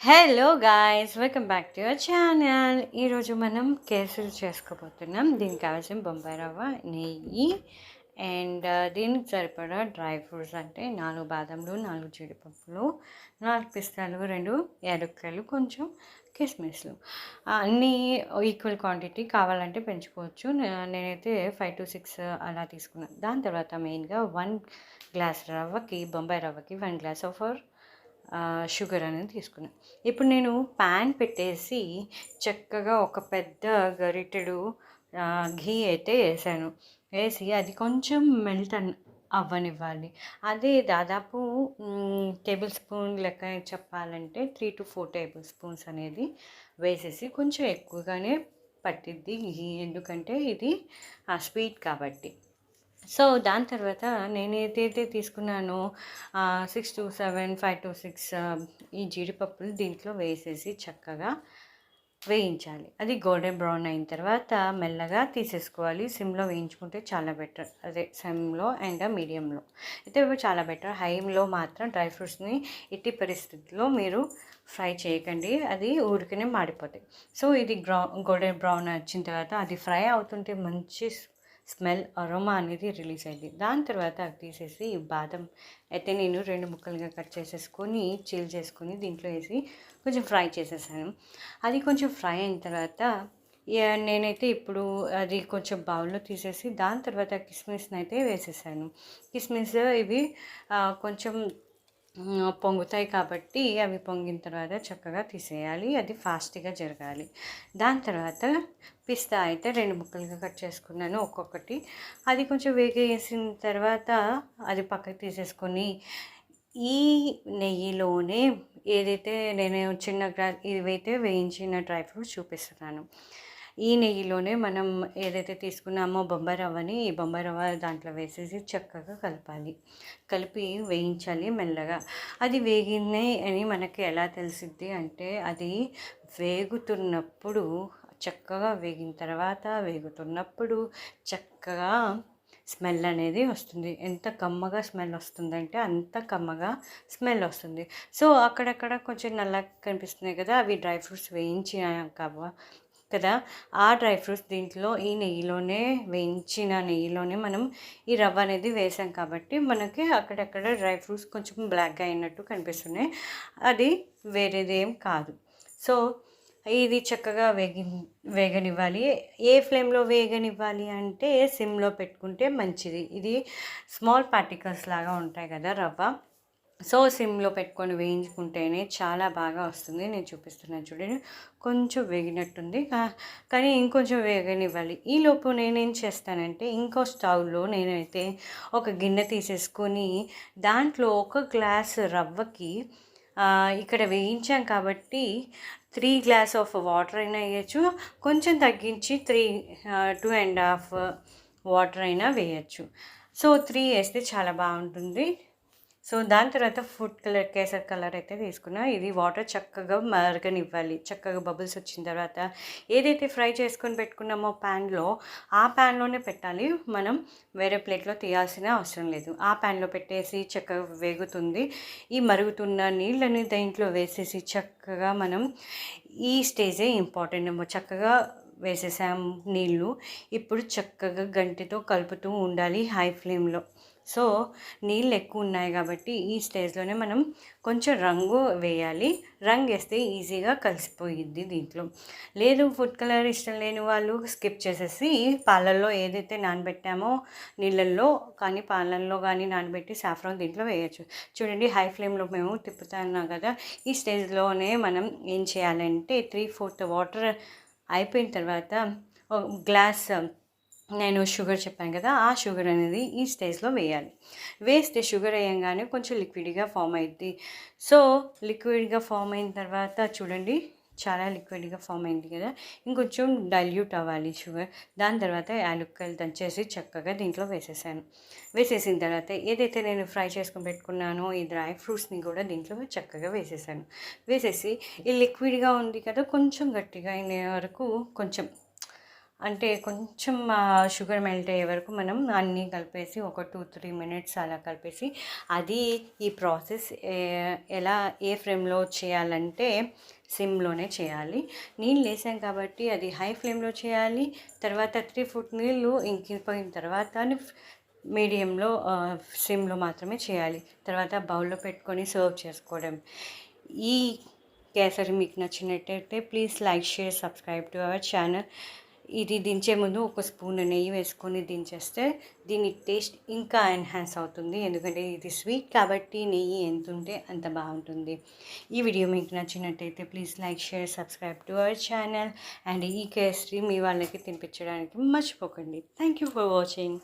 Hello guys welcome back to your channel ఈరోజు మనం కేసరి చేసుకోబోతున్నాం. దీనికి కావాల్సిన బొంబాయి రవ్వ నెయ్యి అండ్ uh, దీనికి సరిపడా డ్రై ఫ్రూట్స్ అంటే నాలుగు బాదంలు నాలుగు జీడిపప్పులు నాలుగు పిస్తాలు రెండు యాలక్కాయలు కొంచెం కిస్మిస్లు. అన్నీ ఈక్వల్ క్వాంటిటీ కావాలంటే పెంచుకోవచ్చు. నేనైతే ఫైవ్ టు సిక్స్ అలా తీసుకున్నాను. దాని తర్వాత మెయిన్గా వన్ గ్లాస్ రవ్వకి బొంబాయి రవ్వకి వన్ గ్లాస్ ఆఫ్ షుగర్ అనేది తీసుకున్నాను ఇప్పుడు నేను ప్యాన్ పెట్టేసి చక్కగా ఒక పెద్ద గరిటెడు ఘీ అయితే వేసాను. వేసి అది కొంచెం మెల్ట్ అవ్వనివ్వాలి. అదే దాదాపు టేబుల్ స్పూన్ లెక్క చెప్పాలంటే three to four tablespoons అనేది వేసేసి కొంచెం ఎక్కువగానే పట్టిద్ది ఘీ. ఎందుకంటే ఇది స్వీట్ కాబట్టి. సో దాని తర్వాత నేను ఏదైతే తీసుకున్నానో six to seven five to six ఈ జీడిపప్పులు దీంట్లో వేసేసి చక్కగా వేయించాలి. అది గోల్డెన్ బ్రౌన్ అయిన తర్వాత మెల్లగా తీసేసుకోవాలి. సిమ్లో వేయించుకుంటే చాలా బెటర్ అదే సిమ్లో అండ్ మీడియంలో. అయితే చాలా బెటర్ హైలో మాత్రం డ్రై ఫ్రూట్స్ని ఎట్టి పరిస్థితుల్లో మీరు ఫ్రై చేయకండి. అది ఊరికనే మాడిపోతాయి. సో ఇది గ్రౌ గోల్డెన్ బ్రౌన్ వచ్చిన తర్వాత అది ఫ్రై అవుతుంటే మంచి స్మెల్ అరోమా అనేది రిలీజ్ అయింది. దాని తర్వాత అది తీసేసి బాదం అయితే నేను రెండు ముక్కలుగా కట్ చేసేసుకొని చీల్ చేసుకొని దీంట్లో వేసి కొంచెం ఫ్రై చేసేసాను. అది కొంచెం ఫ్రై అయిన తర్వాత నేనైతే ఇప్పుడు అది కొంచెం బౌల్లో తీసేసి దాని తర్వాత కిస్మిస్ని అయితే వేసేసాను. కిస్మిస్ ఇవి కొంచెం పొంగుతాయి కాబట్టి అవి పొంగిన తర్వాత చక్కగా తీసేయాలి. అది ఫాస్ట్గా జరగాలి. దాని తర్వాత పిస్తా అయితే రెండు ముక్కలుగా కట్ చేసుకున్నాను ఒక్కొక్కటి. అది కొంచెం వేగేసిన తర్వాత అది పక్కకి తీసేసుకొని ఈ నెయ్యిలోనే ఏదైతే నేను చిన్న గ్రా ఇవైతే వేయించిన డ్రై ఫ్రూట్స్ చూపిస్తున్నాను. ఈ నెయ్యిలోనే మనం ఏదైతే తీసుకున్నామో బొంబాయి రవ్వని ఈ బొంబాయి రవ్వ దాంట్లో వేసేసి చక్కగా కలపాలి. కలిపి వేయించాలి మెల్లగా. అది వేగినాయి అని మనకి ఎలా తెలిసిద్ది అంటే అది వేగుతున్నప్పుడు చక్కగా వేగిన తర్వాత వేగుతున్నప్పుడు చక్కగా స్మెల్ అనేది వస్తుంది. ఎంత కమ్మగా స్మెల్ వస్తుందంటే అంత కమ్మగా స్మెల్ వస్తుంది. సో అక్కడక్కడ కొంచెం నల్లగా కనిపిస్తున్నాయి కదా అవి డ్రై ఫ్రూట్స్ వేయించినాక కదా? ఆ డ్రై ఫ్రూట్స్ దీంట్లో ఈ నెయ్యిలోనే వేయించిన నెయ్యిలోనే మనం ఈ రవ్వ అనేది వేసాం కాబట్టి మనకి అక్కడక్కడ డ్రై ఫ్రూట్స్ కొంచెం బ్లాక్గా అయినట్టు కనిపిస్తున్నాయి. అది వేరేదేం కాదు. సో ఇది చక్కగా వేగి వేగనివ్వాలి. ఏ ఫ్లేమ్లో వేగనివ్వాలి అంటే సిమ్లో పెట్టుకుంటే మంచిది. ఇది స్మాల్ పార్టికల్స్ లాగా ఉంటాయి కదా రవ్వ. సో సిమ్లో పెట్టుకొని వేయించుకుంటేనే చాలా బాగా వస్తుంది. నేను చూపిస్తున్నాను చూడండి. కొంచెం వేగినట్టుంది. కానీ ఇంకొంచెం వేగనివ్వాలి. ఈ లోపు నేనేం చేస్తానంటే ఇంకో స్టవ్లో నేనైతే ఒక గిన్నె తీసేసుకొని దాంట్లో ఒక గ్లాస్ రవ్వకి ఇక్కడ వేయించాం కాబట్టి త్రీ గ్లాస్ ఆఫ్ వాటర్ అయినా వేయచ్చు. కొంచెం తగ్గించి three two and half water అయినా వేయచ్చు. సో త్రీ వేస్తే చాలా బాగుంటుంది. సో దాని తర్వాత ఫుడ్ కలర్ కేసర్ కలర్ అయితే తీసుకున్నా. ఇది వాటర్ చక్కగా మరగనివ్వాలి. చక్కగా బబుల్స్ వచ్చిన తర్వాత ఏదైతే ఫ్రై చేసుకొని పెట్టుకున్నామో ప్యాన్లో ఆ ప్యాన్లోనే పెట్టాలి. మనం వేరే ప్లేట్లో తీయాల్సిన అవసరం లేదు. ఆ ప్యాన్లో పెట్టేసి చక్కగా వేగుతుంది. ఈ మరుగుతున్న నీళ్ళని దీంట్లో వేసేసి చక్కగా మనం ఈ స్టేజే ఇంపార్టెంట్. చక్కగా వేసేసాం నీళ్ళు ఇప్పుడు చక్కగా గంటితో కలుపుతూ ఉండాలి హై ఫ్లేమ్లో. సో నీళ్ళు ఎక్కువ ఉన్నాయి కాబట్టి ఈ స్టేజ్లోనే మనం కొంచెం రంగు వేయాలి. రంగు వేస్తే ఈజీగా కలిసిపోయిద్ది దీంట్లో. లేదు ఫుడ్ కలర్ ఇష్టం లేని వాళ్ళు స్కిప్ చేసేసి పాలల్లో ఏదైతే నానబెట్టామో నీళ్ళల్లో కానీ పాలల్లో కానీ నానబెట్టి సాఫ్రాన్ దీంట్లో వేయచ్చు. చూడండి హై ఫ్లేమ్లో మేము తిప్పుతున్నాం కదా. ఈ స్టేజ్లోనే మనం ఏం చేయాలంటే త్రీ ఫోర్త్ వాటర్ అయిపోయిన తర్వాత ఒక గ్లాస్ నేను షుగర్ చెప్పాను కదా ఆ షుగర్ అనేది ఈ స్టేజ్లో వేయాలి. వేస్తే షుగర్ వేయంగానే కొంచెం లిక్విడ్గా ఫామ్ అయింది సో లిక్విడ్గా ఫామ్ అయిన తర్వాత చూడండి చాలా లిక్విడ్గా ఫామ్ అయింది కదా. ఇంకొంచెం డైల్యూట్ అవ్వాలి షుగర్ దాని తర్వాత యాలక్కాయలు దంచేసి చక్కగా దీంట్లో వేసేసాను. వేసేసిన తర్వాత ఏదైతే నేను ఫ్రై చేసుకొని పెట్టుకున్నానో ఈ డ్రై ఫ్రూట్స్ని కూడా దీంట్లో చక్కగా వేసేసాను. వేసేసి ఈ లిక్విడ్గా ఉంది కదా కొంచెం గట్టిగా అయిన వరకు కొంచెం అంటే కొంచెం షుగర్ మెల్ట్ అయ్యే వరకు మనం అన్నీ కలిపేసి ఒక టూ త్రీ మినిట్స్ అలా కలిపేసి అది ఈ ప్రాసెస్ ఎలా ఏ ఫ్లేమ్లో చేయాలంటే సిమ్లోనే చేయాలి. నీళ్ళు వేసాం కాబట్టి అది హై ఫ్లేమ్లో చేయాలి. తర్వాత త్రీ ఫుట్ నీళ్ళు ఇంకిపోయిన తర్వాత మీడియంలో సిమ్లో మాత్రమే చేయాలి. తర్వాత బౌల్లో పెట్టుకొని సర్వ్ చేసుకోవడం. ఈ కేసరి మీకు నచ్చినట్టయితే please like share subscribe to our channel. ఇది దించే ముందు ఒక స్పూన్ నెయ్యి వేసుకొని దించేస్తే దీని టేస్ట్ ఇంకా ఎన్హాన్స్ అవుతుంది. ఎందుకంటే ఇది స్వీట్ కాబట్టి నెయ్యి ఎంత ఉంటే అంత బాగుంటుంది. ఈ వీడియో మీకు నచ్చినట్టయితే please like share subscribe to our channel. And ఈ కేసరి మీ వాళ్ళకి తినిపించడానికి మర్చిపోకండి. Thank you for watching.